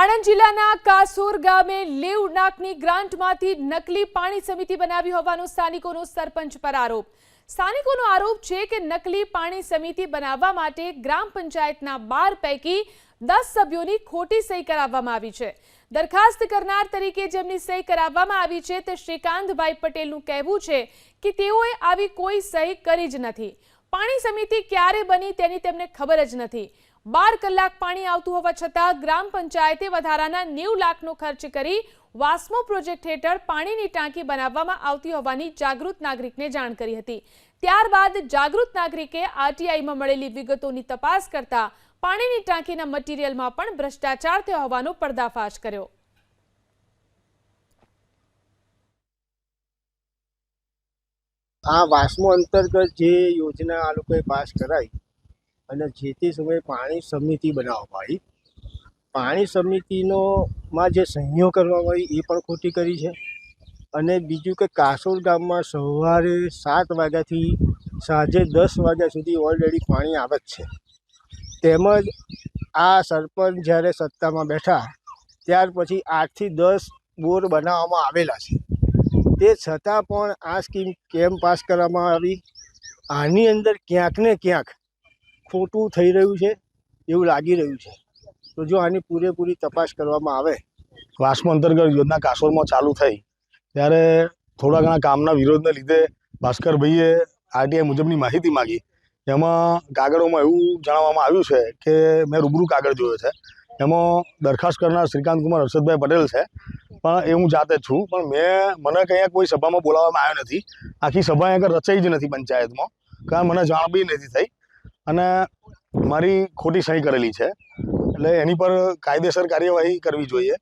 આણંદ જિલ્લાના કાસોર ગામે લેવ નાકની ગ્રાન્ટમાંથી નકલી પાણી સમિતિ બનાવી હોવાનો સ્થાનિકોનો સરપંચ પર આરોપ. સ્થાનિકોનો આરોપ છે કે નકલી પાણી સમિતિ બનાવવા માટે ગ્રામ પંચાયતના બાર પૈકી દસ સભ્યોની ખોટી સહી કરાવવામાં આવી છે. દરખાસ્ત કરનાર તરીકે જેમની સહી કરાવવામાં આવી છે તે શ્રીકાંતભાઈ પટેલનું કહેવું છે કે તેઓએ આવી કોઈ સહી કરી જ નથી. પાણી સમિતિ ક્યારે બની તેની તેમને ખબર જ નથી. બાર કલાક પાણી આવતું હોવા છતાં ગ્રામ પંચાયતે વધારાના નેવું લાખનો ખર્ચ કરી વાસ્મો પ્રોજેક્ટ હેઠળ પાણીની ટાંકી બનાવવામાં આવતી હોવાની જાગૃત નાગરિકને જાણ કરી હતી. ત્યારબાદ જાગૃત નાગરિકે આરટીઆઈમાં મળેલી વિગતોની તપાસ કરતા પાણીની ટાંકીના મટીરીયલમાં પણ ભ્રષ્ટાચાર થયો હોવાનો પર્દાફાશ કર્યો. આ વાસમો અંતર્ગત જે યોજના આ લોકોએ પાસ કરાઈ અને જે તે સમયે પાણી સમિતિ બનાવવામાં આવી પાણી સમિતિનો માં જે સહીઓ કરવામાં આવી એ પણ ખોટી કરી છે. અને બીજું કે કાસોડ ગામમાં સવારે સાત વાગ્યાથી સાંજે દસ વાગ્યા સુધી ઓલરેડી પાણી આવે જ છે. તેમજ આ સરપંચ જ્યારે સત્તામાં બેઠા, ત્યાર પછી આઠથી દસ બોર બનાવવામાં આવેલા છે. તે છતાં પણ આ સ્કીમ કેમ પાસ કરવામાં આવી? આની અંદર ક્યાંક ને ક્યાંક ખોટું થઈ રહ્યું છે, એવું લાગી રહ્યું છે. તો જો આની પૂરેપૂરી તપાસ કરવામાં આવે વાસમાં અંતર્ગત યોજના કાસોરમાં ચાલુ થઈ, ત્યારે થોડા ઘણા કામના વિરોધને લીધે ભાસ્કરભાઈએ આરટીઆઈ મુજબની માહિતી માગી. એમાં કાગળોમાં એવું જણાવવામાં આવ્યું છે કે મેં રૂબરૂ કાગળ જોયો છે. એમાં દરખાસ્ત કરનાર શ્રીકાંત કુમાર હર્ષદભાઈ પટેલ છે. પણ એ હું જાતે જ છું. પણ મેં, મને કંઈ કોઈ સભામાં બોલાવવામાં આવ્યો નથી. આખી સભા અહીંયા રચાઈ જ નથી પંચાયતમાં. કારણ મને જાણ બી નથી થઈ. અને મારી ખોટી સહી કરેલી છે. એટલે એની પર કાયદેસર કાર્યવાહી કરવી જોઈએ.